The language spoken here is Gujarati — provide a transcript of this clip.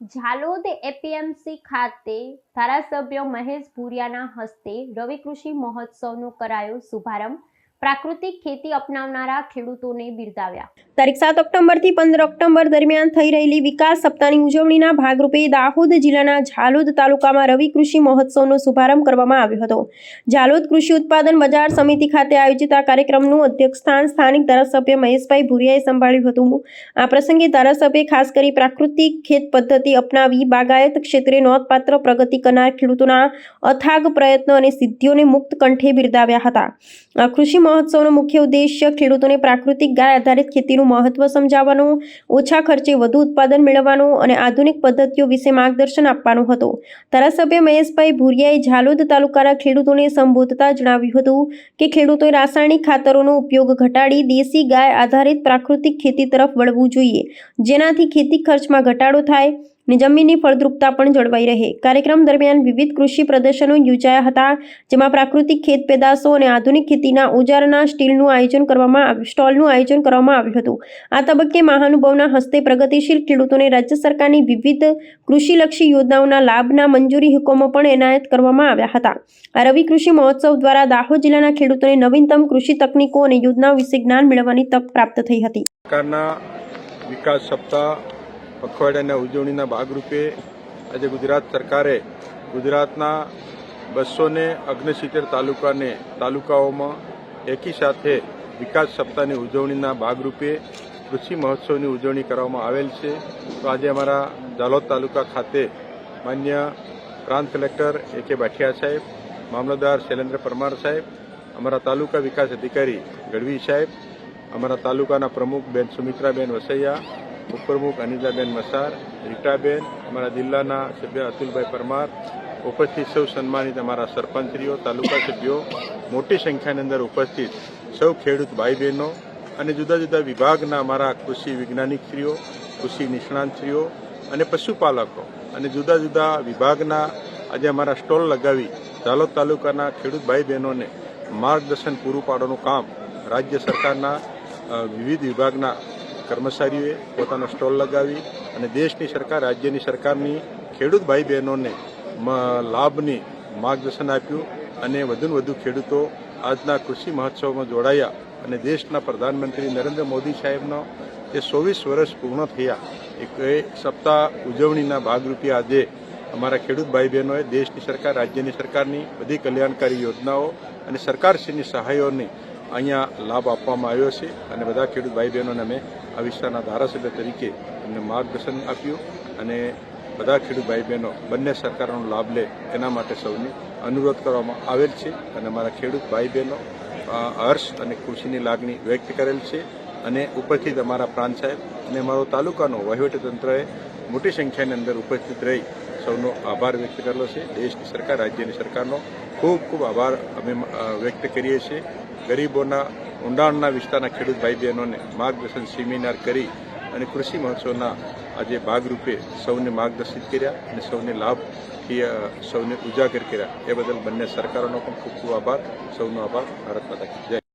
ઝાલોદ એપીએમસી ખાતે ધારાસભ્ય મહેશ ભુરિયાના હસ્તે રવિ કૃષિ મહોત્સવનો કરાયો શુભારંભ. પ્રાકૃતિક ખેતી અપનાવનારા ખેડૂતોને બિરદાવ્યા. તારીખ સાત ઓક્ટોબરથી પંદર ઓક્ટોબર દરમિયાન થઈ રહેલી વિકાસ સપ્તાહની ઉજવણીના ભાગરૂપે દાહોદ જિલ્લાના ઝાલોદ તાલુકામાં રવિ કૃષિ મહોત્સવનો શુભારંભ કરવામાં આવ્યો હતો. ઝાલોદ કૃષિ ઉત્પાદન બજાર સમિતિ ખાતે આયોજિત આ કાર્યક્રમનું અધ્યક્ષસ્થાન સ્થાનિક ધારાસભ્ય મહેશભાઈ ભુરિયાએ સંભાળ્યું હતું. આ પ્રસંગે ધારાસભ્યે ખાસ કરી પ્રાકૃતિક ખેત પદ્ધતિ અપનાવી બાગાયત ક્ષેત્રે નોંધપાત્ર પ્રગતિ કરનાર ખેડૂતોના અથાગ પ્રયત્નો અને સિદ્ધિઓને મુક્ત કંઠે બિરદાવ્યા હતા. કૃષિ મહોત્સવનો મુખ્ય ઉદ્દેશ્ય ખેડૂતોને પ્રાકૃતિક ગાય આધારિત ખેતીનું મહત્વ સમજાવવાનો, ઓછા ખર્ચે વધુ ઉત્પાદન મેળવવાનો અને આધુનિક પદ્ધતિઓ વિશે માર્ગદર્શન આપવાનો હતો. ધારાસભ્ય મહેશભાઈ ભુરિયાએ ઝાલોદ તાલુકાના ખેડૂતોને સંબોધતા જણાવ્યું હતું કે ખેડૂતોએ રાસાયણિક ખાતરોનો ઉપયોગ ઘટાડી દેશી ગાય આધારિત પ્રાકૃતિક ખેતી તરફ વળવું જોઈએ. જેનાથી ખેતી ખર્ચમાં ઘટાડો થાય ને જમીનની ફળદ્રુપતા પણ જળવાઈ રહે. કાર્યક્રમ દરમિયાન વિવિધ કૃષિ પ્રદર્શનો યોજાયા હતા, જેમાં પ્રાકૃતિક ખેત પેદાશો અને આધુનિક ખેતીના ઓજારના સ્ટીલનું આયોજન કરવામાં સ્ટોલનું આયોજન કરવામાં આવ્યું હતું. આ તબક્કે મહાનુભાવના હસ્તે પ્રગતિશીલ ખેડૂતોને રાજ્ય સરકારની વિવિધ કૃષિલક્ષી યોજનાઓના લાભના મંજૂરી હુકમો પણ એનાયત કરવામાં આવ્યા હતા. આ રવિ કૃષિ મહોત્સવ દ્વારા દાહોદ જિલ્લાના ખેડૂતોને નવીનતમ કૃષિ તકનીકો અને યોજનાઓ વિશે જ્ઞાન મેળવવાની તક પ્રાપ્ત થઈ હતી. વિકાસ સપ્તાહ પખવાડિયાના ઉજવણીના ભાગરૂપે આજે ગુજરાત સરકારે ગુજરાતના બસો ને અગ્નસિત્તેર તાલુકાને તાલુકાઓમાં એકી સાથે વિકાસ સપ્તાહની ઉજવણીના ભાગરૂપે કૃષિ મહોત્સવની ઉજવણી કરવામાં આવેલ છે. તો આજે અમારા ઝાલોદ તાલુકા ખાતે માન્ય પ્રાંત કલેક્ટર એ કે બાઠિયા સાહેબ, મામલતદાર શૈલેન્દ્ર પરમાર સાહેબ, અમારા તાલુકા વિકાસ અધિકારી ગઢવી સાહેબ, અમારા તાલુકાના પ્રમુખ બેન સુમિત્રાબેન વસૈયા ઉપપ્રમુખ અનિતાબેન મસાર, રીટાબેન, અમારા જિલ્લાના સભ્ય અતુલભાઈ પરમાર, ઉપસ્થિત સૌ સન્માનિત અમારા સરપંચશ્રીઓ તાલુકા સભ્યો, મોટી સંખ્યાની અંદર ઉપસ્થિત સૌ ખેડૂત ભાઈ બહેનો અને જુદા જુદા વિભાગના અમારા કૃષિ વૈજ્ઞાનિકશ્રીઓ, કૃષિ નિષ્ણાંતશ્રીઓ અને પશુપાલકો અને જુદા જુદા વિભાગના આજે અમારા સ્ટોલ લગાવી ઝાલોદ તાલુકાના ખેડૂત ભાઈ બહેનોને માર્ગદર્શન પૂરું પાડવાનું કામ રાજ્ય સરકારના વિવિધ વિભાગના કર્મચારીઓએ પોતાનો સ્ટોલ લગાવી અને દેશની સરકાર, રાજ્યની સરકારની ખેડૂત ભાઈ બહેનોને લાભની માર્ગદર્શન આપ્યું અને વધુને વધુ ખેડૂતો આજના કૃષિ મહોત્સવમાં જોડાયા અને દેશના પ્રધાનમંત્રી નરેન્દ્ર મોદી સાહેબનો જે ચોવીસ વર્ષ પૂર્ણ થયા, એક એ સપ્તાહ ઉજવણીના ભાગરૂપે આજે અમારા ખેડૂત ભાઈ બહેનોએ દેશની સરકાર, રાજ્યની સરકારની બધી કલ્યાણકારી યોજનાઓ અને સરકારશ્રીની સહાયોની અહીંયા લાભ આપવામાં આવ્યો છે અને બધા ખેડૂત ભાઈ બહેનોને અમે આ વિસ્તારના ધારાસભ્ય તરીકે એમને માર્ગદર્શન આપ્યું અને બધા ખેડૂત ભાઈ બહેનો બંને સરકારનો લાભ લે એના માટે સૌને અનુરોધ કરવામાં આવેલ છે અને અમારા ખેડૂત ભાઈ બહેનો હર્ષ અને ખુશીની લાગણી વ્યક્ત કરેલ છે અને ઉપસ્થિત અમારા પ્રાંત સાહેબ અને અમારો તાલુકાનો વહીવટીતંત્રએ મોટી સંખ્યાની અંદર ઉપસ્થિત રહી સૌનો આભાર વ્યક્ત કરેલો છે. દેશની સરકાર, રાજ્યની સરકારનો ખૂબ ખૂબ આભાર અમે વ્યક્ત કરીએ છીએ. ગરીબોના ઊંડાણના વિસ્તારના ખેડૂત ભાઈ બહેનોને માર્ગદર્શન, સેમિનાર કરી અને કૃષિ મહોત્સવના આજે ભાગરૂપે સૌને માર્ગદર્શિત કર્યા અને સૌને લાભથી સૌને ઉજાગર કર્યા. એ બદલ બંને સરકારોનો પણ ખૂબ ખૂબ આભાર. સૌનો આભાર. ભારત માતા જય.